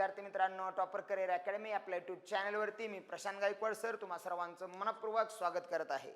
विद्यार्थी मित्रांनो topper career academy आपल्या यूट्यूब चॅनलवरती मी प्रशांत गायकवाड सर तुम्हा सर्वांचं मनपूर्वक स्वागत करत आहे.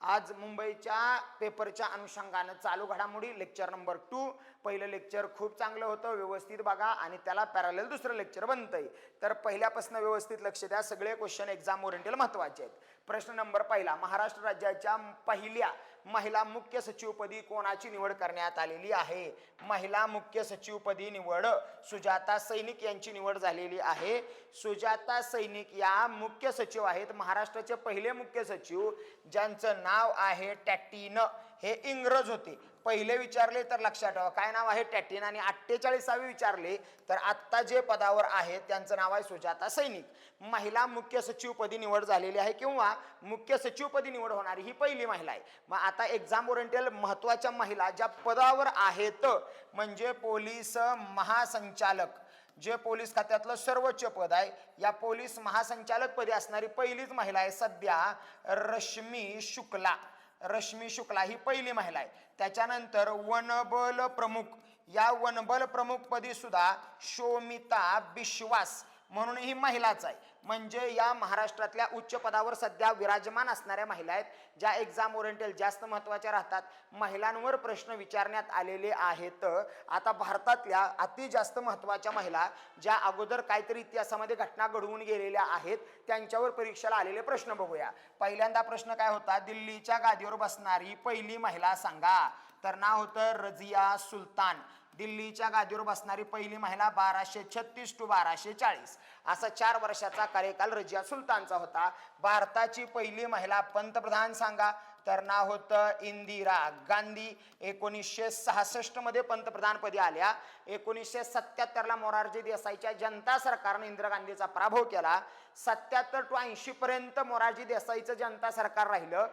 आज मुंबईच्या पेपरच्या अनुषंगानं चालू घडामोडी लेक्चर नंबर टू पहिलं लेक्चर खूप चांगलं होतं व्यवस्थित बघा आणि त्याला पॅरल दुसरं लेक्चर बनतंय. तर पहिल्यापासून व्यवस्थित लक्ष द्या सगळे क्वेश्चन एक्झाम ओरिएंटल महत्त्वाचे आहेत. प्रश्न नंबर पहिला महाराष्ट्र राज्याच्या पहिल्या महिला मुख्य सचिवपदी कोणाची निवड करण्यात आलेली आहे? महिला मुख्य सचिवपदी निवड सुजाता सैनिक यांची निवड झालेली आहे. सुजाता सैनिक या मुख्य सचिव आहेत. महाराष्ट्राचे पहिले मुख्य सचिव ज्यांचं नाव आहे टॅटीन हे इंग्रज होते. पहिले विचारले तर लक्षात ठेवा. काय नाव आहे? टॅटीन. आणि अठ्ठेचाळीसावे विचारले तर आत्ता जे पदावर आहेत त्यांचं नाव आहे सुजाता सैनिक. महिला मुख्य सचिवपदी निवड झालेली आहे किंवा मुख्य सचिवपदी निवड होणारी ही पहिली महिला आहे. मग आता एक्झाम ओरिएंटेल महत्त्वाच्या महिला ज्या पदावर आहेत म्हणजे पोलीस महासंचालक. जे पोलीस खात्यातलं सर्वोच्च पद आहे या पोलीस महासंचालक पदी असणारी पहिलीच महिला आहे सध्या रश्मी शुक्ला. रश्मी शुक्ला ही पहिली महिला आहे. त्याच्यानंतर वनबल प्रमुख या वनबल प्रमुख पदी सुद्धा शोमिता बिश्वास म्हणून ही महिलाच आहे. म्हणजे या महाराष्ट्रातल्या उच्च पदावर सध्या विराजमान असणाऱ्या महिला आहेत ज्या एक्झाम ओरिएंटल जास्त महत्त्वाच्या राहतात महिलांवर प्रश्न विचारण्यात आलेले आहेत. आता भारतातल्या अति जास्त महत्त्वाच्या महिला ज्या अगोदर काहीतरी इतिहासामध्ये घटना घडवून गेलेल्या आहेत त्यांच्यावर परीक्षेला आलेले प्रश्न बघूया. पहिल्यांदा प्रश्न काय होता? दिल्लीच्या गादीवर बसणारी पहिली महिला सांगा. तर नाव होतं रजिया सुलतान. दिल्लीच्या गादीवर बसणारी पहिली महिला बाराशे छत्तीस टू बाराशे चाळीस. असा चार वर्षाचा कार्यकाल रजिया सुलतानचा होता. भारताची पहिली महिला पंतप्रधान सांगा. तर नाव होतं इंदिरा गांधी. एकोणीसशे सहासष्टमध्ये पंतप्रधानपदी आल्या. एकोणीसशे सत्याहत्तरला मोरारजी देसाईच्या जनता सरकारने इंदिरा गांधीचा पराभव केला. सत्याहत्तर टू ऐंशीपर्यंत मोरारजी देसाईचं जनता सरकार राहिलं.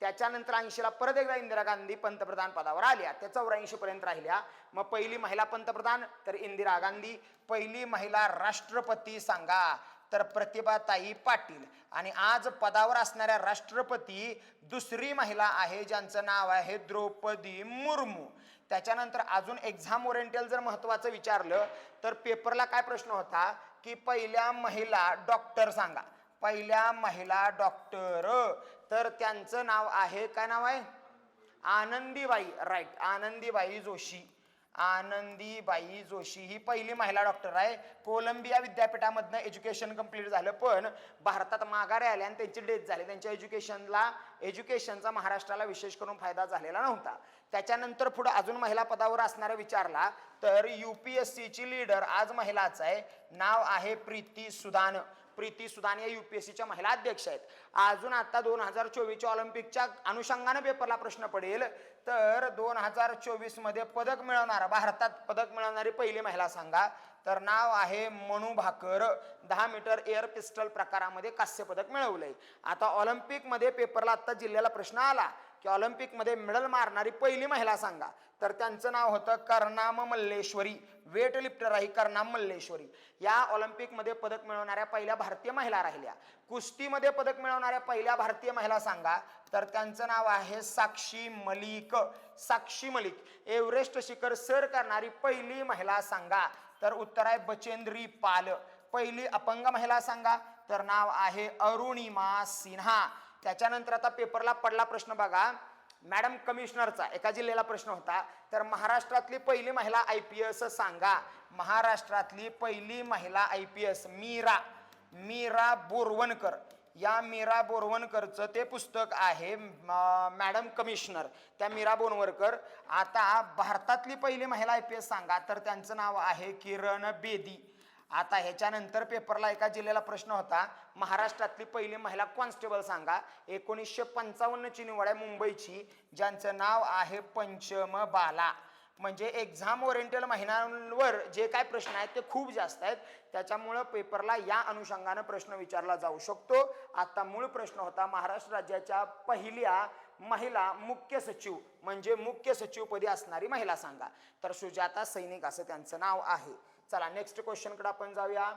त्याच्यानंतर ऐंशीला परत एकदा इंदिरा गांधी पंतप्रधान पदावर आल्या. त्या चौऱ्याऐंशी पर्यंत राहिल्या. मग पहिली महिला पंतप्रधान तर इंदिरा गांधी. पहिली महिला राष्ट्रपती सांगा. तर प्रतिभाताई पाटील. आणि आज पदावर असणाऱ्या राष्ट्रपती दुसरी महिला आहे ज्यांचं नाव आहे द्रौपदी मुर्मू. त्याच्यानंतर अजून एक्झाम ओरिएंटल जर महत्त्वाचं विचारलं तर पेपरला काय प्रश्न होता? की पहिल्या महिला डॉक्टर सांगा. पहिल्या महिला डॉक्टर तर त्यांचं नाव आहे काय नाव आहे? आनंदीबाई राईट आनंदीबाई जोशी. आनंदीबाई जोशी ही पहिली महिला डॉक्टर आहे. कोलंबिया विद्यापीठामधनं एज्युकेशन कंप्लीट झालं पण भारतात माघारी आले आणि त्यांची डेथ झाली. त्यांच्या एज्युकेशनला एज्युकेशनचा महाराष्ट्राला विशेष करून फायदा झालेला नव्हता. त्याच्यानंतर पुढं अजून महिला पदावर असणारा विचारला तर यू पी एस सीची लीडर आज महिलाच आहे. नाव आहे प्रीती सुदान. प्रीती सुदान या युपीएससीच्या महिला अध्यक्ष आहेत. अजून आता दोन हजार चोवीसच्या ऑलिम्पिकच्या अनुषंगानं पेपरला प्रश्न पडेल तर दोन हजार चोवीसमध्ये पदक मिळवणारा भारतात पदक मिळवणारी पहिली महिला सांगा. तर नाव आहे मनू भाकर. दहा मीटर एअर पिस्टल प्रकारामध्ये कांस्य पदक मिळवलंय. आता ऑलिम्पिकमध्ये पेपरला आत्ता जिल्ह्याला प्रश्न आला. की ऑलिम्पिकमध्ये मेडल मारणारी पहिली महिला सांगा. तर त्यांचं नाव होतं करनाम मल्लेश्वरी वेट लिफ्टर आहे करनाम मल्लेश्वरी. या ऑलिम्पिकमध्ये पदक मिळवणाऱ्या पहिल्या भारतीय महिला राहिल्या. कुस्तीमध्ये पदक मिळवणाऱ्या पहिल्या भारतीय महिला सांगा. तर त्यांचं नाव आहे साक्षी मलिक. साक्षी मलिक एव्हरेस्ट शिखर सर करणारी पहिली महिला सांगा. तर उत्तर आहे बचेंद्री पाल. पहिली अपंग महिला सांगा. तर नाव आहे अरुणिमा सिन्हा. त्याच्यानंतर आता पेपरला पडला प्रश्न बघा. मॅडम कमिशनरचा एका जिल्ह्याला प्रश्न होता. तर महाराष्ट्रातली पहिली महिला आय पी एस सांगा. महाराष्ट्रातली पहिली महिला I P S Meera Meera Borwankar. या मीरा बोरवणकरचं ते पुस्तक आहे मॅडम कमिशनर. त्या मीरा बोरवणकर. आता भारतातली पहिली महिला आय पी एस सांगा. तर त्यांचं नाव आहे किरण बेदी. आता ह्याच्यानंतर पेपरला एका जिल्ह्याला प्रश्न होता महाराष्ट्रातली पहिली महिला कॉन्स्टेबल सांगा. एकोणीसशे पंचावन्नची निवड आहे मुंबईची ज्यांचं नाव आहे पंचम बाला. म्हणजे एक्झाम ओरिएंटल महिन्यांवर जे काय प्रश्न आहेत ते खूप जास्त आहेत. त्याच्यामुळं पेपरला या अनुषंगानं प्रश्न विचारला जाऊ शकतो. आता मूळ प्रश्न होता महाराष्ट्र राज्याच्या पहिल्या महिला मुख्य सचिव म्हणजे मुख्य सचिवपदी असणारी महिला सांगा. तर सुजाता सैनिक असं त्यांचं नाव आहे. चला नेक्स्ट क्वेश्चनकडे आपण जाऊया.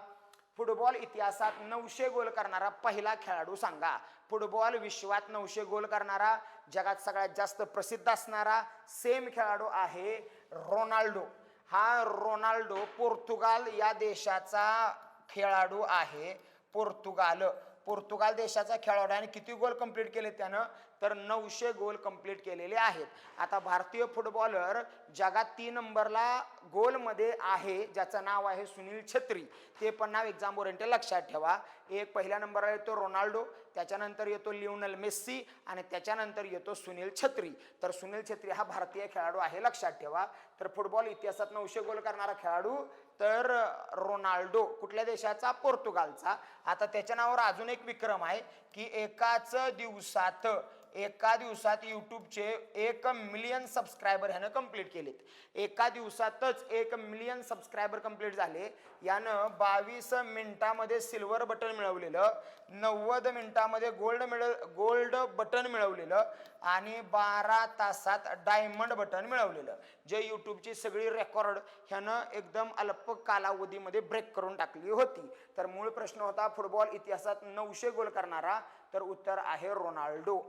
फुटबॉल इतिहासात नऊशे गोल करणारा पहिला खेळाडू सांगा. फुटबॉल विश्वात नऊशे गोल करणारा जगात सगळ्यात जास्त प्रसिद्ध असणारा सेम खेळाडू आहे रोनाल्डो. हा रोनाल्डो पोर्तुगाल या देशाचा खेळाडू आहे. पोर्तुगाल. पोर्तुगाल देशाचा खेळाडू आणि किती गोल कंप्लीट केले त्यानं? तर नऊशे गोल कंप्लीट केलेले आहेत. आता भारतीय फुटबॉलर जगात तीन नंबरला गोलमध्ये आहे ज्याचं नाव आहे सुनील छत्री. ते पण नाव एक्झाम ओरिएंटेड लक्षात ठेवा. एक पहिल्या नंबरला येतो रोनाल्डो त्याच्यानंतर येतो लिओनल मेस्सी आणि त्याच्यानंतर येतो सुनील छत्री. तर सुनील छत्री हा भारतीय खेळाडू आहे लक्षात ठेवा. तर फुटबॉल इतिहासात नऊशे गोल करणारा खेळाडू तर रोनाल्डो कुठल्या देशाचा? पोर्तुगालचा. आता त्याच्या नावावर अजून एक विक्रम आहे की एकाच दिवसात एका दिवसात यूट्यूबचे एक मिलियन सबस्क्रायबर ह्यानं कंप्लीट केलेत. एका दिवसातच एक मिलियन सबस्क्रायबर कंप्लीट झाले. यानं बावीस मिनिटामध्ये सिल्वर बटन मिळवलेलं नव्वद मिनिटामध्ये गोल्ड मिळ गोल्ड बटन मिळवलेलं आणि बारा तासात डायमंड बटन मिळवलेलं. जे यूट्यूबची सगळी रेकॉर्ड ह्यानं एकदम अल्प कालावधीमध्ये ब्रेक करून टाकली होती. तर मूळ प्रश्न होता फुटबॉल इतिहासात नऊशे गोल करणारा तर उत्तर आहे रोनाल्डो.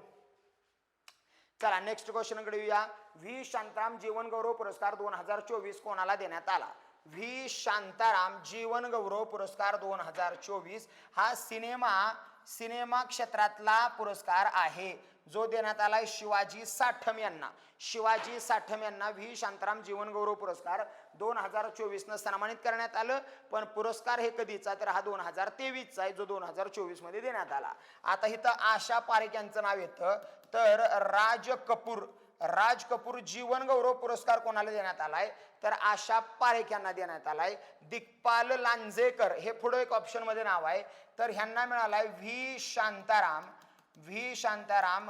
चला नेक्स्ट क्वेश्चनकडे येऊया. व्ही. शांताराम जीवनगौरव पुरस्कार दोन हजार चोवीस कोणाला देण्यात आला? व्ही. शांताराम जीवनगौरव पुरस्कार दोन हजार चोवीस हा सिनेमा सिनेमा क्षेत्रातला पुरस्कार आहे. जो देण्यात आलाय शिवाजी साठम यांना. शिवाजी साठम यांना व्ही. शांताराम जीवनगौरव पुरस्कार दोन हजार चोवीसनं सन्मानित करण्यात आलं. पण पुरस्कार हे कधीचा? तर हा दोन हजार तेवीसचा आहे जो दोन हजार चोवीसमध्ये देण्यात आला. आता इथं आशा पारेख यांचं नाव येतं. तर राज कपूर राज कपूर जीवनगौरव पुरस्कार कोणाला देण्यात आलाय? तर आशा पारेख यांना देण्यात आलाय. दिग्पाल लांजेकर हे पुढं एक ऑप्शनमध्ये नाव आहे. तर ह्यांना मिळालाय व्ही. शांताराम. व्ही. शांताराम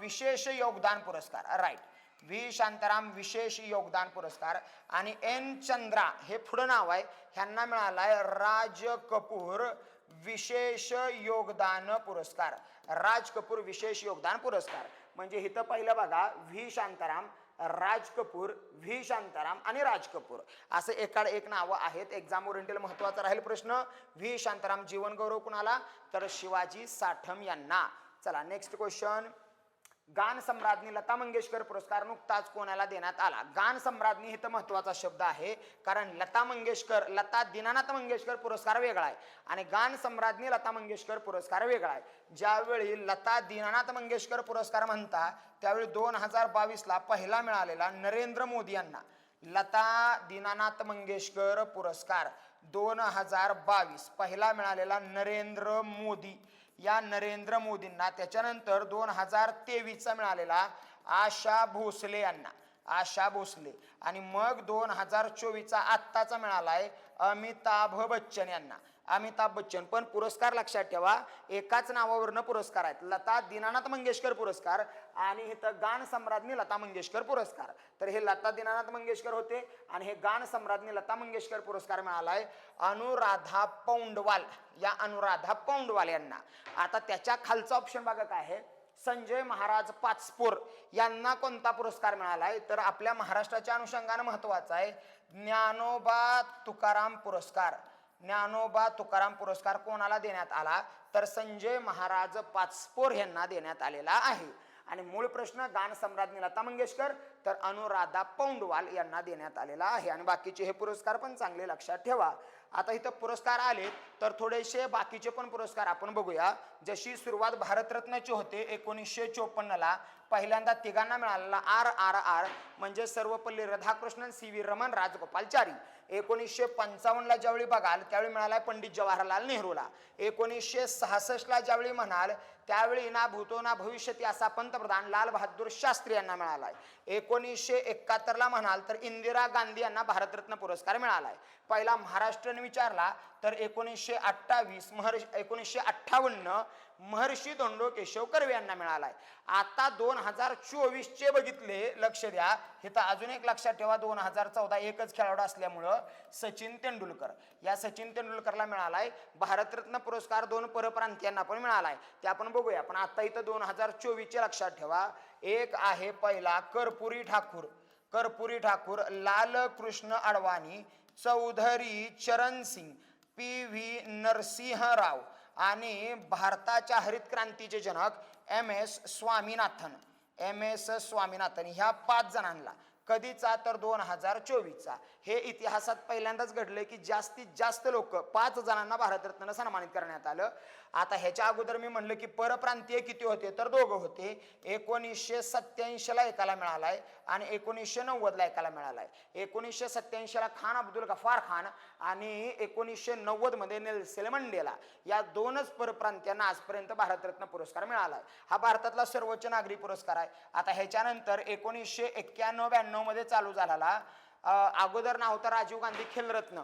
विशेष योगदान पुरस्कार. Right V. शांताराम विशेष योगदान पुरस्कार. आणि एन. चंद्रा हे पुढं नाव आहे. ह्यांना मिळालाय राज कपूर विशेष योगदान पुरस्कार. राज कपूर विशेष योगदान पुरस्कार. म्हणजे इथं पहिलं बघा व्ही. शांताराम राज कपूर व्ही शांताराम आणि राज कपूर असं एकाड एक नावं आहेत. एक्झाम ओरिएंटेल महत्त्वाचा राहील प्रश्न. व्ही शांताराम जीवनगौरव कुणाला? तर शिवाजी साठम यांना. चला नेक्स्ट क्वेश्चन गान सम्राज्ञी लता मंगेशकर पुरस्कार नुकताच कोणाला देण्यात आला? गान सम्राज्ञी हे तर महत्त्वाचा शब्द आहे कारण लता मंगेशकर लता दीनानाथ मंगेशकर पुरस्कार वेगळा आहे आणि गान सम्राज्ञी लता मंगेशकर पुरस्कार वेगळा आहे. ज्यावेळी लता दीनानाथ मंगेशकर पुरस्कार म्हणता त्यावेळी दोन हजार बावीसला पहिला मिळालेला नरेंद्र मोदी यांना लता दीनानाथ मंगेशकर पुरस्कार. दोन हजार बावीस पहिला मिळालेला नरेंद्र मोदी. या नरेंद्र मोदींना त्याच्यानंतर दोन हजार तेवीसचा मिळालेला आशा भोसले यांना. आशा भोसले. आणि मग दोन हजार चोवीसचा आत्ताचा मिळालाय अमिताभ बच्चन यांना. अमिताभ बच्चन. पण पुरस्कार लक्षात ठेवा एकाच नावावरनं पुरस्कार आहेत. लता दीनानाथ मंगेशकर पुरस्कार आणि इथं गान सम्राज्ञी लता मंगेशकर पुरस्कार. तर हे लता दीनानाथ मंगेशकर होते आणि हे गान सम्राज्ञी लता मंगेशकर पुरस्कार मिळालाय अनुराधा पौंडवाल. या अनुराधा पौंडवाल यांना. आता त्याच्या खालचा ऑप्शन बघा काय आहे. संजय महाराज पाचपोर यांना कोणता पुरस्कार मिळालाय? तर आपल्या महाराष्ट्राच्या अनुषंगानं महत्त्वाचा आहे ज्ञानोबा तुकाराम पुरस्कार. ज्ञानोबा तुकाराम पुरस्कार कोणाला देण्यात आला? तर संजय महाराज पाचपोर यांना देण्यात आलेला आहे. आणि मूळ प्रश्न गानसम्राज्ञी लता मंगेशकर तर अनुराधा पौंडवाल यांना देण्यात आलेला आहे. आणि बाकीचे हे पुरस्कार पण चांगले लक्षात ठेवा. आता इथं पुरस्कार आले तर थोडेसे बाकीचे पण पुरस्कार आपण बघूया. जशी सुरुवात भारतरत्नाची होते एकोणीसशे चोपन्नला पहिल्यांदा तिघांना मिळालेला आर आर आर म्हणजे सर्वपल्ली राधाकृष्णन सी व्ही रमण राजगोपालचारी एकोणीसशे पंचावन्नला ज्यावेळी बघाल त्यावेळी मिळाला पंडित जवाहरलाल नेहरूला. एकोणीसशे सहासष्टला ज्यावेळी म्हणाल त्यावेळी ना भूतो ना भविष्यती असा पंतप्रधान लाल बहादूर शास्त्री यांना मिळालाय. एकोणीसशे एकाहत्तरला म्हणाल तर इंदिरा गांधी यांना भारतरत्न पुरस्कार मिळालाय. पहिला महाराष्ट्र विचारला तर एकोणीसशे अठ्ठावीस महर्षी एकोणीसशे अठ्ठावन्न महर्षी धोंडो केशव कर्वे यांना मिळाला आहे आता दोन हजार चोवीसचे बघितले लक्ष द्या. हे तर अजून एक लक्षात ठेवा दोन हजार चौदा एकच खेळाडू असल्यामुळं सचिन तेंडुलकर. या सचिन तेंडुलकरला मिळाला आहे भारतरत्न पुरस्कार दोन परप्रांतीयांना पण मिळाला आहे ते आपण बघूया. पण आता इथं दोन हजार चोवीसचे लक्षात ठेवा. एक आहे पहिला कर्पुरी ठाकूर. कर्पुरी ठाकूर लाल कृष्ण अडवाणी. चौधरी चरण सिंग पी व्ही नरसिंहराव आणि भारताच्या हरित क्रांतीचे जनक M S Swaminathan. M S Swaminathan ह्या पाच जणांना कधीचा तर दोन हजार चोवीसचा. हे इतिहासात पहिल्यांदाच घडलं की जास्तीत जास्त लोक पाच जणांना भारतरत्न सन्मानित करण्यात आलं. आता ह्याच्या अगोदर मी म्हणलं की परप्रांतीय किती होते? तर दोघं होते. एकोणीसशे सत्याऐंशीला एकाला आहे आणि एकोणीसशे नव्वदला एकाला आहे एकोणीसशे सत्याऐंशीला खान अब्दुल गफार खान आणि एकोणीसशे नव्वदमध्ये नेल्सेल मंडेला. या दोनच परप्रांत्यांना आजपर्यंत भारतरत्न पुरस्कार मिळाला आहे हा भारतातला सर्वोच्च नागरी पुरस्कार आहे. आता ह्याच्यानंतर एकोणीसशे एक्क्याण्णव ब्याण्णव मध्ये चालू झाला. अगोदर नाव होतं राजीव गांधी खेलरत्न.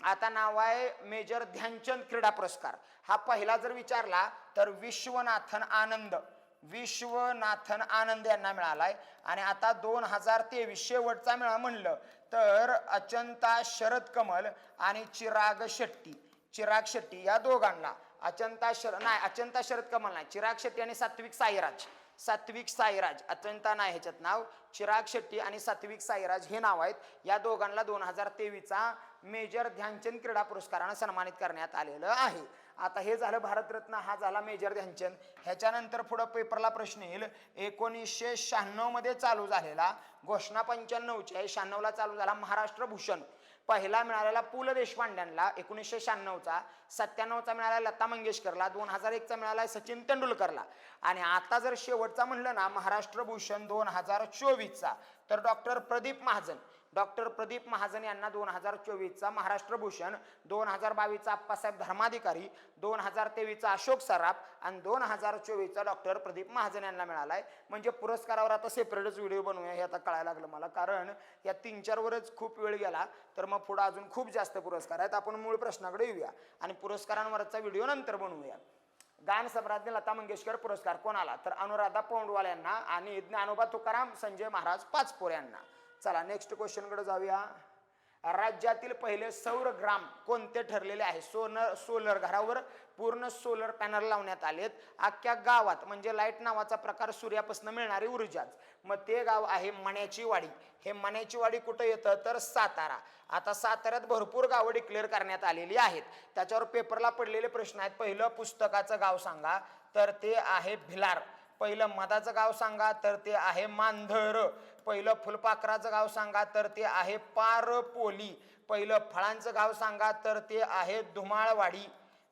आता नाव आहे मेजर ध्यानचंद क्रीडा पुरस्कार. हा पहिला जर विचारला तर विश्वनाथन आनंद विश्वनाथन आनंद यांना मिळालाय. आणि आता दोन हजार तेवीस शेवटचा मिळा म्हणलं तर अचंता शरद कमल आणि चिराग शेट्टी. चिराग शेट्टी या दोघांना. अचंता शर नाही अचंता शरद कमल नाही. चिराग शेट्टी आणि सात्विक साईराज. सात्विक साईराज अत्यंता नाही ह्याच्यात नाव. चिराग शेट्टी आणि सात्विक साईराज हे नाव आहेत. या दोघांना दोन हजार तेवीसचा मेजर ध्यानचंद क्रीडा पुरस्कारानं सन्मानित करण्यात आलेलं आहे. आता हे झालं भारतरत्न हा झाला मेजर ध्यानचंद. ह्याच्यानंतर पुढं पेपरला प्रश्न येईल. एकोणीसशे शहाण्णवमध्ये चालू झालेला घोषणा पंच्याण्णवची आहे. शहाण्णवला चालू झाला महाराष्ट्र भूषण. पहिला मिळालेला पु ल देशपांड्यांना एकोणीसशे शहाण्णवचा सत्त्याण्णवचा मिळाला लता मंगेशकरला दोन हजार एकचा मिळाला सचिन तेंडुलकरला. आणि आता जर शेवटचा म्हणलं ना महाराष्ट्र भूषण दोन हजार चोवीसचा तर डॉक्टर प्रदीप महाजन डॉक्टर प्रदीप महाजन यांना दोन हजार चोवीसचा महाराष्ट्र भूषण दोन हजार बावीसचा अप्पासाहेब धर्माधिकारी दोन हजार तेवीसचा अशोक सराफ आणि दोन हजार चोवीसचा डॉक्टर प्रदीप महाजन यांना मिळालाय. म्हणजे पुरस्कारावर आता सेपरेटच व्हिडिओ बनवूया हे आता कळायला लागलं मला. कारण या तीन चारवरच खूप वेळ गेला तर मग पुढं अजून खूप जास्त पुरस्कार आहेत. आपण मूळ प्रश्नाकडे येऊया आणि पुरस्कारांवरचा व्हिडिओ नंतर बनवूया. गायन सम्राज्ञी लता मंगेशकर पुरस्कार कोणाला? तर अनुराधा पौंडवाल यांना आणि ज्ञानोबा तुकाराम संजय महाराज पाचपोर यांना. चला नेक्स्ट क्वेश्चनकडे जाऊया. राज्यातील पहिले सौर ग्राम कोणते ठरलेले आहे? सोनर सोलर घरावर पूर्ण सोलर पॅनल लावण्यात आलेत. अख्ख्या गावात म्हणजे लाइट नावाचा प्रकार सूर्यापासून मिळणारी ऊर्जाच. मग ते गाव आहे मण्याची वाडी हे मण्याची वाडी कुठं येतं? तर सातारा. आता साताऱ्यात भरपूर गावं डिक्लेअर करण्यात आलेली आहेत. त्याच्यावर पेपरला पडलेले प्रश्न आहेत. पहिलं पुस्तकाचं गाव सांगा. तर ते आहे भिलार. पहिलं मधाचं गाव सांगा तर ते आहे मांधर. पहिलं फुलपाखराचं गाव सांगा तर ते आहे पारपोली. पहिलं फळांचं गाव सांगा तर ते आहे धुमाळवाडी.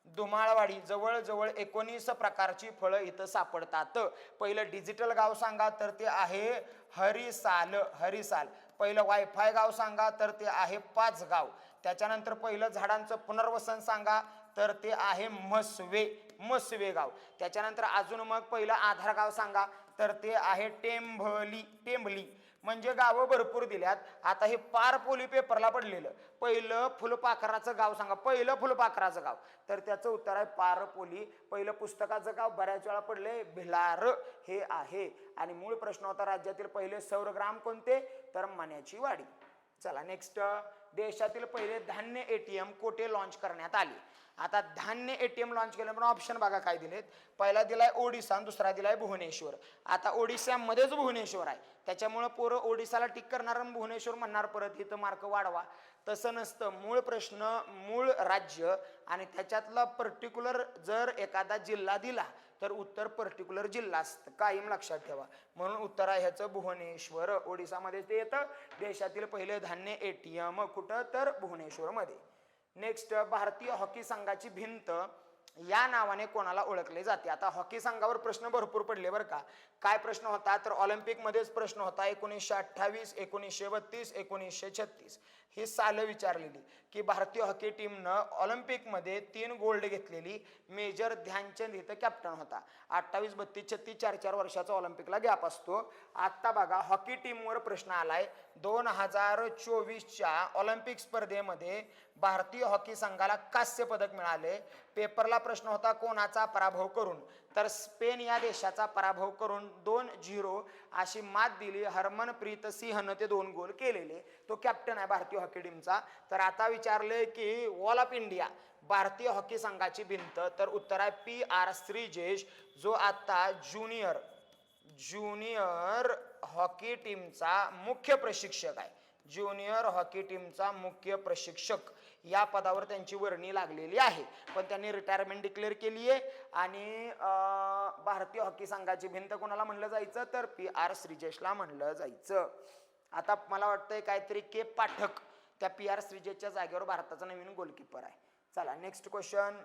धुमाळवाडी जवळजवळ एकोणीस प्रकारची फळं इथं सापडतात. पहिलं डिजिटल गाव सांगा तर ते आहे हरिसाल हरिसाल. पहिलं वायफाय गाव सांगा तर ते आहे पाच गाव त्याच्यानंतर पहिलं झाडांचं पुनर्वसन सांगा तर ते आहे मसवे मसवे गाव त्याच्यानंतर अजून मग पहिलं आधार गाव सांगा. तर ते आहे टेंभली टेंभली. म्हणजे गावं भरपूर दिल्यात. आता हे पारपोली पेपरला पडलेलं. पहिलं फुलपाखराचं गाव सांगा. पहिलं फुलपाखराचं गाव. तर त्याचं उत्तर आहे पारपोली पहिलं पुस्तकाचं गाव बऱ्याच वेळा पडले. भिलार हे आहे. आणि मूळ प्रश्न होता राज्यातील पहिले सौरग्राम कोणते? तर मण्याची वाडी. चला नेक्स्ट देशातील पहिले धान्य एटीएम कोठे लॉन्च करण्यात आले? आता धान्य एटीएम लॉन्च केल्यामुळे पण ऑप्शन बघा काय दिलेत. पहिला दिलाय ओडिसा आणि दुसरा दिलाय भुवनेश्वर. आता ओडिशामध्येच भुवनेश्वर आहे. त्याच्यामुळं पोरं ओडिसाला टिक करणार आणि भुवनेश्वर म्हणणार परत इथं मार्क वाढवा. तसं नसतं. मूळ प्रश्न मूळ राज्य आणि त्याच्यातला पर्टिक्युलर जर एखादा जिल्हा दिला तर उत्तर पर्टिक्युलर जिल्हा असतं. कायम लक्षात ठेवा. म्हणून उत्तर आहे ह्याचं भुवनेश्वर. ओडिसामध्ये ते येतं. देशातील पहिले धान्य एटीएम कुठं? तर भुवनेश्वरमध्ये. नेक्स्ट भारतीय हॉकी संघाची भिंत. या नावाने कोणाला ओळखले जाते? आता हॉकी संघावर प्रश्न भरपूर पडले बरं का. काय प्रश्न होता? तर ऑलिम्पिकमध्येच प्रश्न होता. एकोणीसशे अठ्ठावीस एकोणीसशे बत्तीस एकोणीसशे छत्तीस. ही सालं विचारलेली की भारतीय हॉकी टीमनं ऑलिम्पिकमध्ये तीन गोल्ड घेतलेली मेजर ध्यानचंद इथं कॅप्टन होता. अठ्ठावीस बत्तीस छत्तीस चार चार वर्षाचा ऑलिम्पिकला गॅप असतो. आत्ता बघा हॉकी टीमवर प्रश्न आलाय. दोन हजार चोवीसच्या ऑलिम्पिक स्पर्धेमध्ये भारतीय हॉकी संघाला कांस्य पदक मिळाले. पेपरला प्रश्न होता कोणाचा पराभव करून? तर स्पेन या देशाचा पराभव करून दोन झिरो अशी मात दिली. हरमनप्रीत सिंहनं ते दोन गोल केलेले. तो कॅप्टन आहे भारतीय हॉकी टीमचा तर आता विचारले की वॉल ऑफ इंडिया भारतीय हॉकी संघाची भिंत. तर उत्तर आहे पी आर श्रीजेश जो आता ज्युनियर ज्युनियर हॉकी टीमचा मुख्य प्रशिक्षक आहे. ज्युनियर हॉकी टीमचा मुख्य प्रशिक्षक. या पदावर त्यांची वर्णी लागलेली आहे. पण त्यांनी रिटायरमेंट डिक्लेअर केली आहे आणि भारतीय हॉकी संघाची भिंत कोणाला म्हणलं जायचं? तर पी आर श्रीजेशला म्हणलं जायचं. आता मला वाटतंय काहीतरी के पाठक त्या पी आर श्रीजेशच्या जागेवर भारताचा नवीन गोलकीपर आहे. चला नेक्स्ट क्वेश्चन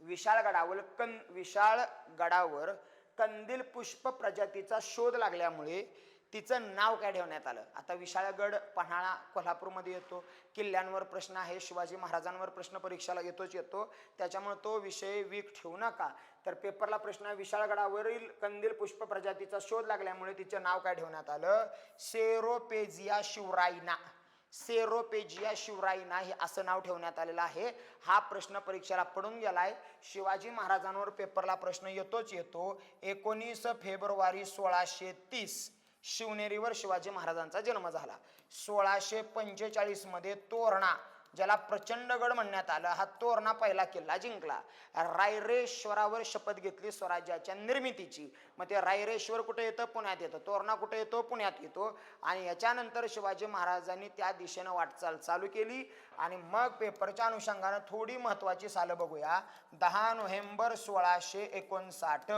विशाळ गडावर कं विशाळ गडावर कंदील पुष्प प्रजातीचा शोध लागल्यामुळे तिचं नाव काय ठेवण्यात आलं? आता विशाळगड पन्हाळा कोल्हापूरमध्ये येतो. किल्ल्यांवर प्रश्न आहे शिवाजी महाराजांवर प्रश्न परीक्षाला येतोच येतो. त्याच्यामुळे तो विषय वीक ठेवू नका. तर पेपरला प्रश्न आहे विशाळगडावरील कंदील पुष्प प्रजातीचा शोध लागल्यामुळे तिचं नाव काय ठेवण्यात आलं? सेरोपेजिया शिवरायना. सेरोपेजिया शिवराईना हे असं नाव ठेवण्यात आलेलं आहे. हा प्रश्न परीक्षेला पडून गेलाय. शिवाजी महाराजांवर पेपरला प्रश्न येतोच येतो. एकोणीस फेब्रुवारी सोळाशे तीस. शिवनेरीवर शिवाजी महाराजांचा जन्म झाला. सोळाशे पंचेचाळीसमध्ये तोरणा ज्याला प्रचंडगड म्हणण्यात आलं हा तोरणा पहिला किल्ला जिंकला. रायरेश्वरावर शपथ घेतली स्वराज्याच्या निर्मितीची. मग ते रायरेश्वर कुठे येतं? पुण्यात येतं. तोरणा कुठे येतो? पुण्यात येतो. आणि याच्यानंतर शिवाजी महाराजांनी त्या दिशेनं वाटचाल चालू केली. आणि मग पेपरच्या अनुषंगानं थोडी महत्वाची सालं बघूया. दहा नोव्हेंबर सोळाशे एकोणसाठ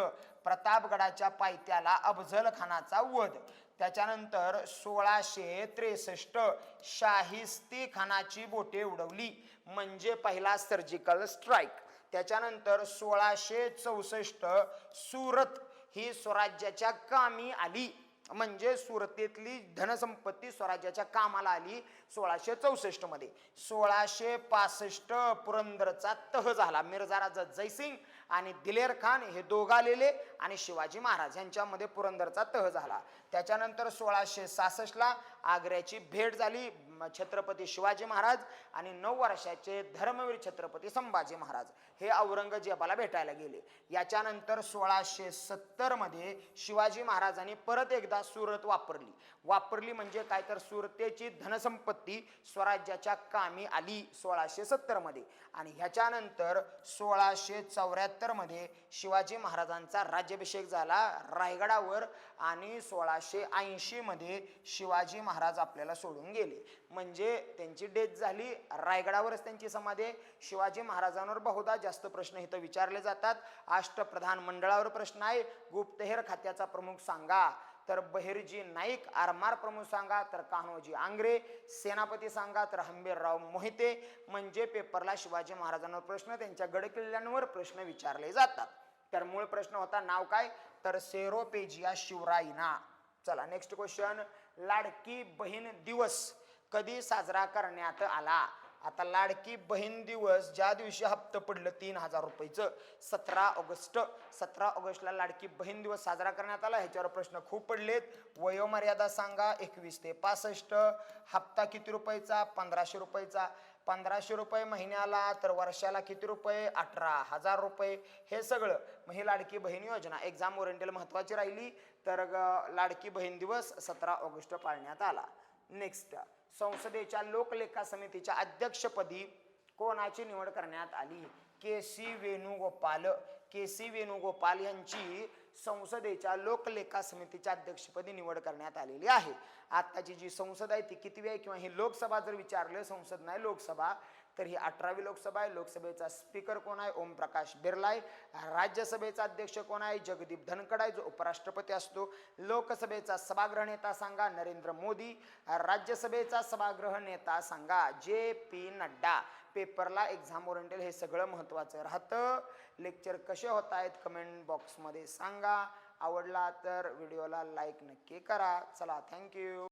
प्रतापगडाच्या पायथ्याला अफझल खानाचा वध. त्याच्यानंतर सोळाशे त्रेसष्ट शाहिस्ती खानाची बोटे उडवली. म्हणजे पहिला सर्जिकल स्ट्राईक त्याच्यानंतर सोळाशे चौसष्ट सुरत ही स्वराज्याच्या कामी आली. म्हणजे सुरतेतली धनसंपत्ती स्वराज्याच्या कामाला आली सोळाशे चौसष्टमध्ये. सोळाशे पासष्ट पुरंदरचा तह झाला. मिर्झा राजा जयसिंग आणि दिलेर खान हे दोघं आलेले आणि शिवाजी महाराज यांच्यामध्ये पुरंदरचा तह झाला. त्याच्यानंतर सोळाशे सहासष्टला आग्र्याची भेट झाली. छत्रपती शिवाजी महाराज आणि नऊ वर्षाचे धर्मवीर छत्रपती संभाजी महाराज हे औरंगजेबाला भेटायला गेले. याच्यानंतर सोळाशे सत्तरमध्ये शिवाजी महाराजांनी परत एकदा सुरत वापरली. वापरली म्हणजे काय? तर सुरतेची धनसंपत्ती स्वराज्याच्या कामी आली सोळाशे सत्तरमध्ये. आणि ह्याच्यानंतर सोळाशे चौऱ्याहत्तरमध्ये शिवाजी महाराजांचा राज्याभिषेक झाला रायगडावर आणि सोळाशे ऐंशीमध्ये शिवाजी महाराज आपल्याला सोडून गेले. म्हणजे त्यांची डेथ झाली रायगडावरच त्यांची समाधी आहे. शिवाजी महाराजांवर बहुधा जास्त प्रश्न इथं विचारले जातात. अष्टप्रधान मंडळावर प्रश्न आहे. गुप्तहेर खात्याचा प्रमुख सांगा. तर बहिर्जी नाईक आरमार प्रमुख सांगा. तर कान्होजी आंग्रे सेनापती सांगा. तर हंबीरराव मोहिते. म्हणजे पेपरला शिवाजी महाराजांवर प्रश्न त्यांच्या गडकिल्ल्यांवर प्रश्न विचारले जातात. तर मूळ प्रश्न होता नाव काय? तर सेरोपेजिया शिवराईना चला नेक्स्ट क्वेश्चन लाडकी बहीण दिवस. कधी साजरा करण्यात आला? आता लाडकी बहीण दिवस ज्या दिवशी हप्तं पडलं तीन हजार रुपयेचं सतरा ऑगस्ट. सतरा ऑगस्टला लाडकी बहीण दिवस साजरा करण्यात आला. ह्याच्यावर प्रश्न खूप पडलेत. वयोमर्यादा सांगा एकवीस ते पासष्ट. हप्ता किती रुपयाचा? पंधराशे रुपयाचा. पंधराशे रुपये महिन्याला तर वर्षाला किती रुपये? अठरा हजार रुपये. हे सगळं. मग ही लाडकी बहीण योजना एक्झाम ओरिएंटल महत्त्वाची राहिली. तर लाडकी बहीण दिवस सतरा ऑगस्ट पाळण्यात आला. नेक्स्ट संसदेच्या लोकलेखा समितीच्या अध्यक्षपदी कोणाची निवड करण्यात आली? K C Venugopal. K C Venugopal यांची संसदेच्या लोकलेखा समितीच्या अध्यक्षपदी निवड करण्यात आलेली आहे. आत्ताची जी संसद आहे ती कितवी आहे? किंवा ही लोकसभा जर विचारलं संसद नाही लोकसभा तर ही अठरावी लोकसभा आहे. लोकसभेचा स्पीकर कोण आहे? ओमप्रकाश बिर्ला आहे. राज्यसभेचा अध्यक्ष कोण आहे? जगदीप धनखड आहे जो उपराष्ट्रपती असतो. लोकसभेचा सभागृह नेता सांगा नरेंद्र मोदी. राज्यसभेचा सभागृह नेता सांगा जे पी नड्डा. पेपरला एक्झाम ओरिएंटल हे सगळं महत्त्वाचं राहतं. लेक्चर कसे होत आहेत कमेंट बॉक्समध्ये सांगा. आवडला तर व्हिडिओला लाईक नक्की करा. चला थँक्यू